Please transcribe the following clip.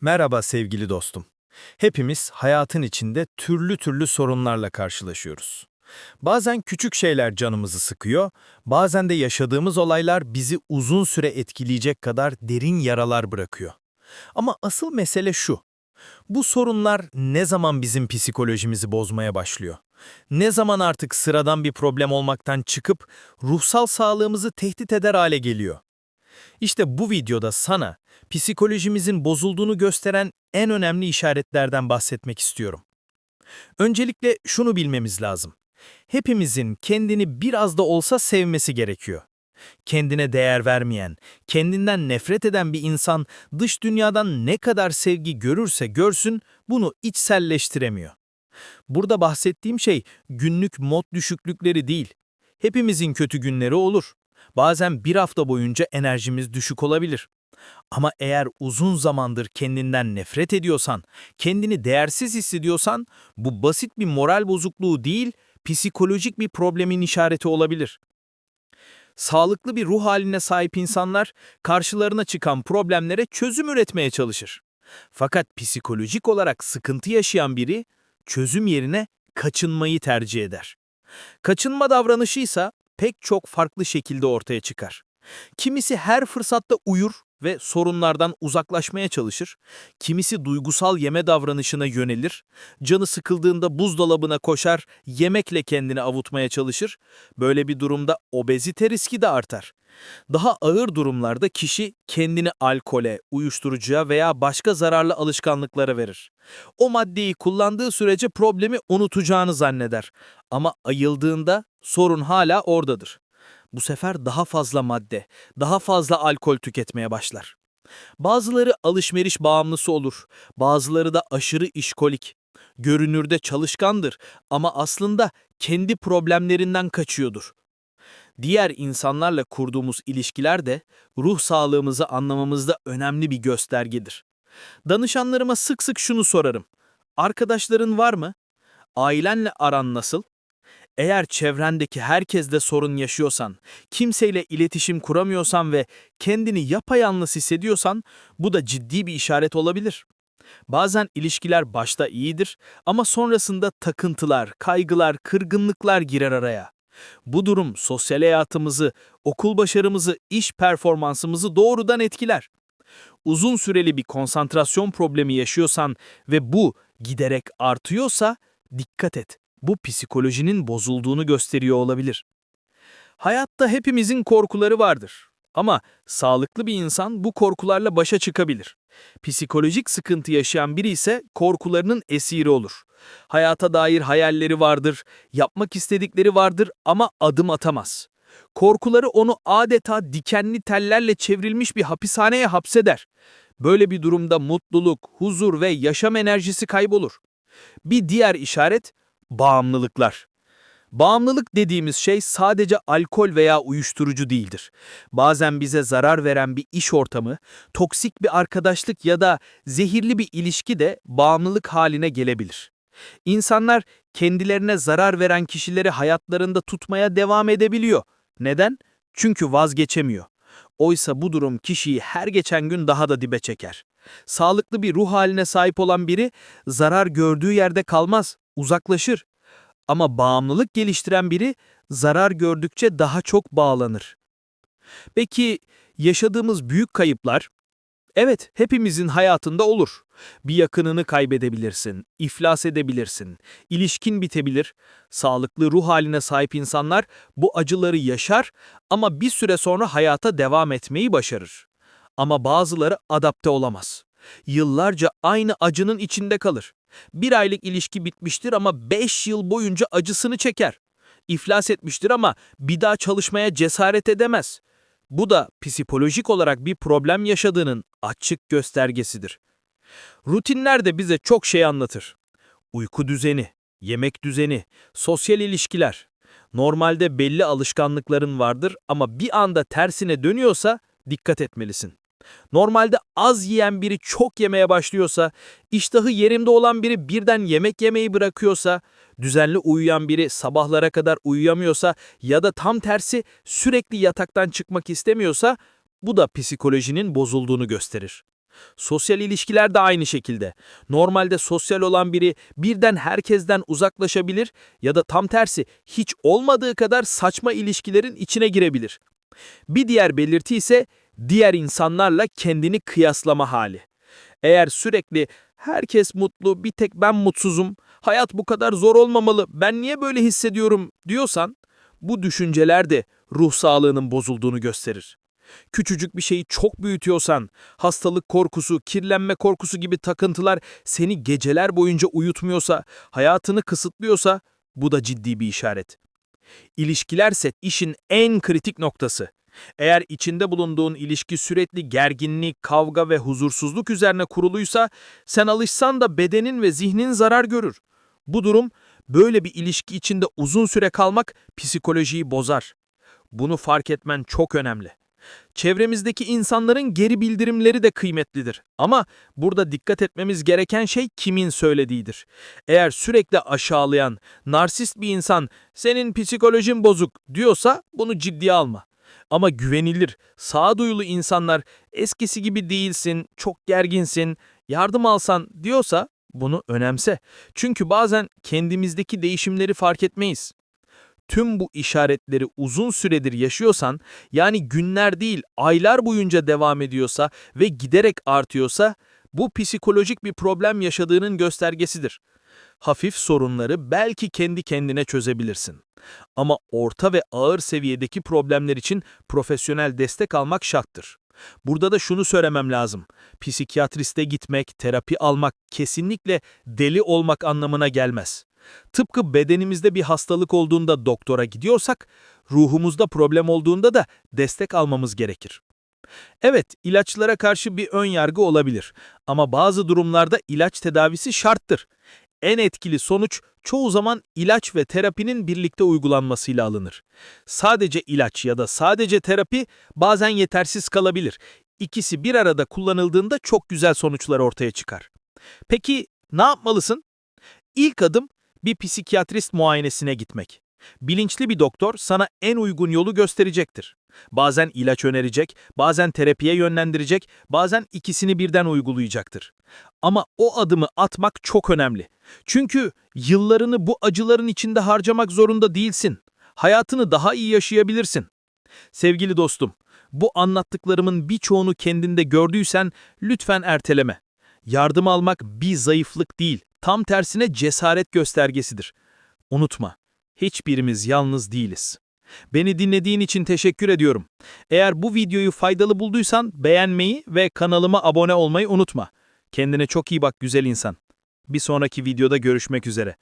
Merhaba sevgili dostum. Hepimiz hayatın içinde türlü türlü sorunlarla karşılaşıyoruz. Bazen küçük şeyler canımızı sıkıyor, bazen de yaşadığımız olaylar bizi uzun süre etkileyecek kadar derin yaralar bırakıyor. Ama asıl mesele şu. Bu sorunlar ne zaman bizim psikolojimizi bozmaya başlıyor? Ne zaman artık sıradan bir problem olmaktan çıkıp ruhsal sağlığımızı tehdit eder hale geliyor? İşte bu videoda sana psikolojimizin bozulduğunu gösteren en önemli işaretlerden bahsetmek istiyorum. Öncelikle şunu bilmemiz lazım. Hepimizin kendini biraz da olsa sevmesi gerekiyor. Kendine değer vermeyen, kendinden nefret eden bir insan dış dünyadan ne kadar sevgi görürse görsün bunu içselleştiremiyor. Burada bahsettiğim şey günlük mod düşüklükleri değil. Hepimizin kötü günleri olur. Bazen bir hafta boyunca enerjimiz düşük olabilir. Ama eğer uzun zamandır kendinden nefret ediyorsan, kendini değersiz hissediyorsan, bu basit bir moral bozukluğu değil, psikolojik bir problemin işareti olabilir. Sağlıklı bir ruh haline sahip insanlar, karşılarına çıkan problemlere çözüm üretmeye çalışır. Fakat psikolojik olarak sıkıntı yaşayan biri, çözüm yerine kaçınmayı tercih eder. Kaçınma davranışı ise pek çok farklı şekilde ortaya çıkar. Kimisi her fırsatta uyur ve sorunlardan uzaklaşmaya çalışır. Kimisi duygusal yeme davranışına yönelir. Canı sıkıldığında buzdolabına koşar, yemekle kendini avutmaya çalışır. Böyle bir durumda obezite riski de artar. Daha ağır durumlarda kişi kendini alkole, uyuşturucuya veya başka zararlı alışkanlıklara verir. O maddeyi kullandığı sürece problemi unutacağını zanneder. Ama ayıldığında sorun hala oradadır. Bu sefer daha fazla madde, daha fazla alkol tüketmeye başlar. Bazıları alışveriş bağımlısı olur, bazıları da aşırı işkolik. Görünürde çalışkandır ama aslında kendi problemlerinden kaçıyordur. Diğer insanlarla kurduğumuz ilişkiler de ruh sağlığımızı anlamamızda önemli bir göstergedir. Danışanlarıma sık sık şunu sorarım. Arkadaşların var mı? Ailenle aran nasıl? Eğer çevrendeki herkesle sorun yaşıyorsan, kimseyle iletişim kuramıyorsan ve kendini yapayalnız hissediyorsan bu da ciddi bir işaret olabilir. Bazen ilişkiler başta iyidir ama sonrasında takıntılar, kaygılar, kırgınlıklar girer araya. Bu durum sosyal hayatımızı, okul başarımızı, iş performansımızı doğrudan etkiler. Uzun süreli bir konsantrasyon problemi yaşıyorsan ve bu giderek artıyorsa dikkat et. Bu psikolojinin bozulduğunu gösteriyor olabilir. Hayatta hepimizin korkuları vardır. Ama sağlıklı bir insan bu korkularla başa çıkabilir. Psikolojik sıkıntı yaşayan biri ise korkularının esiri olur. Hayata dair hayalleri vardır, yapmak istedikleri vardır ama adım atamaz. Korkuları onu adeta dikenli tellerle çevrilmiş bir hapishaneye hapseder. Böyle bir durumda mutluluk, huzur ve yaşam enerjisi kaybolur. Bir diğer işaret Bağımlılıklar. Bağımlılık dediğimiz şey sadece alkol veya uyuşturucu değildir. Bazen bize zarar veren bir iş ortamı, toksik bir arkadaşlık ya da zehirli bir ilişki de bağımlılık haline gelebilir. İnsanlar kendilerine zarar veren kişileri hayatlarında tutmaya devam edebiliyor. Neden? Çünkü vazgeçemiyor. Oysa bu durum kişiyi her geçen gün daha da dibe çeker. Sağlıklı bir ruh haline sahip olan biri zarar gördüğü yerde kalmaz, uzaklaşır. Ama bağımlılık geliştiren biri zarar gördükçe daha çok bağlanır. Peki yaşadığımız büyük kayıplar? Evet, hepimizin hayatında olur. Bir yakınını kaybedebilirsin, iflas edebilirsin, ilişkin bitebilir. Sağlıklı ruh haline sahip insanlar bu acıları yaşar ama bir süre sonra hayata devam etmeyi başarır. Ama bazıları adapte olamaz. Yıllarca aynı acının içinde kalır. Bir aylık ilişki bitmiştir ama beş yıl boyunca acısını çeker. İflas etmiştir ama bir daha çalışmaya cesaret edemez. Bu da psikolojik olarak bir problem yaşadığının açık göstergesidir. Rutinler de bize çok şey anlatır. Uyku düzeni, yemek düzeni, sosyal ilişkiler. Normalde belli alışkanlıkların vardır ama bir anda tersine dönüyorsa dikkat etmelisin. Normalde az yiyen biri çok yemeye başlıyorsa, iştahı yerimde olan biri birden yemek yemeyi bırakıyorsa, düzenli uyuyan biri sabahlara kadar uyuyamıyorsa ya da tam tersi sürekli yataktan çıkmak istemiyorsa, bu da psikolojinin bozulduğunu gösterir. Sosyal ilişkiler de aynı şekilde. Normalde sosyal olan biri birden herkesten uzaklaşabilir ya da tam tersi hiç olmadığı kadar saçma ilişkilerin içine girebilir. Bir diğer belirti ise diğer insanlarla kendini kıyaslama hali. Eğer sürekli herkes mutlu, bir tek ben mutsuzum, hayat bu kadar zor olmamalı, ben niye böyle hissediyorum diyorsan, bu düşünceler de ruh sağlığının bozulduğunu gösterir. Küçücük bir şeyi çok büyütüyorsan, hastalık korkusu, kirlenme korkusu gibi takıntılar seni geceler boyunca uyutmuyorsa, hayatını kısıtlıyorsa, bu da ciddi bir işaret. İlişkilerse işin en kritik noktası. Eğer içinde bulunduğun ilişki sürekli gerginlik, kavga ve huzursuzluk üzerine kuruluysa, sen alışsan da bedenin ve zihnin zarar görür. Bu durum, böyle bir ilişki içinde uzun süre kalmak psikolojiyi bozar. Bunu fark etmen çok önemli. Çevremizdeki insanların geri bildirimleri de kıymetlidir. Ama burada dikkat etmemiz gereken şey kimin söylediğidir. Eğer sürekli aşağılayan, narsist bir insan senin psikolojin bozuk diyorsa bunu ciddiye alma. Ama güvenilir, sağduyulu insanlar eskisi gibi değilsin, çok gerginsin, yardım alsan diyorsa bunu önemse. Çünkü bazen kendimizdeki değişimleri fark etmeyiz. Tüm bu işaretleri uzun süredir yaşıyorsan, yani günler değil aylar boyunca devam ediyorsa ve giderek artıyorsa, bu psikolojik bir problem yaşadığının göstergesidir. Hafif sorunları belki kendi kendine çözebilirsin. Ama orta ve ağır seviyedeki problemler için profesyonel destek almak şarttır. Burada da şunu söylemem lazım. Psikiyatriste gitmek, terapi almak kesinlikle deli olmak anlamına gelmez. Tıpkı bedenimizde bir hastalık olduğunda doktora gidiyorsak, ruhumuzda problem olduğunda da destek almamız gerekir. Evet, ilaçlara karşı bir ön yargı olabilir ama bazı durumlarda ilaç tedavisi şarttır. En etkili sonuç çoğu zaman ilaç ve terapinin birlikte uygulanmasıyla alınır. Sadece ilaç ya da sadece terapi bazen yetersiz kalabilir. İkisi bir arada kullanıldığında çok güzel sonuçlar ortaya çıkar. Peki ne yapmalısın? İlk adım bir psikiyatrist muayenesine gitmek. Bilinçli bir doktor sana en uygun yolu gösterecektir. Bazen ilaç önerecek, bazen terapiye yönlendirecek, bazen ikisini birden uygulayacaktır. Ama o adımı atmak çok önemli. Çünkü yıllarını bu acıların içinde harcamak zorunda değilsin. Hayatını daha iyi yaşayabilirsin. Sevgili dostum, bu anlattıklarımın birçoğunu kendinde gördüysen lütfen erteleme. Yardım almak bir zayıflık değil, tam tersine cesaret göstergesidir. Unutma, hiçbirimiz yalnız değiliz. Beni dinlediğin için teşekkür ediyorum. Eğer bu videoyu faydalı bulduysan beğenmeyi ve kanalıma abone olmayı unutma. Kendine çok iyi bak güzel insan. Bir sonraki videoda görüşmek üzere.